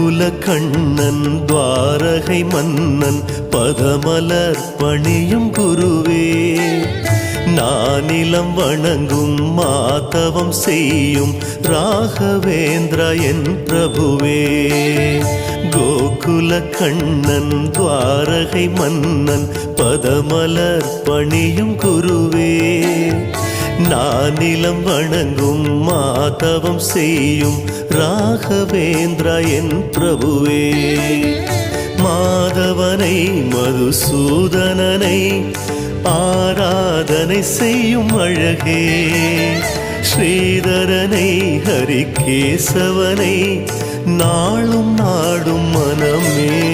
கோகுல கண்ணன் துவாரகை மன்னன் பதமலர் பணியும் குருவே. நானிலம் வணங்கும் மாதவம் செய்யும் ராகவேந்திர என் பிரபுவே. கோகுல கண்ணன் துவாரகை மன்னன் பதமலர் பணியும் குருவே. நானிலம் வணங்கும் மாதவம் செய்யும் ராகவேந்திர என் பிரபுவே மாதவனை மதுசூதனனை ஆராதனை செய்யும் அழகே ஸ்ரீதரனை ஹரிகேசவனை நாளும் நாடும் மனமே.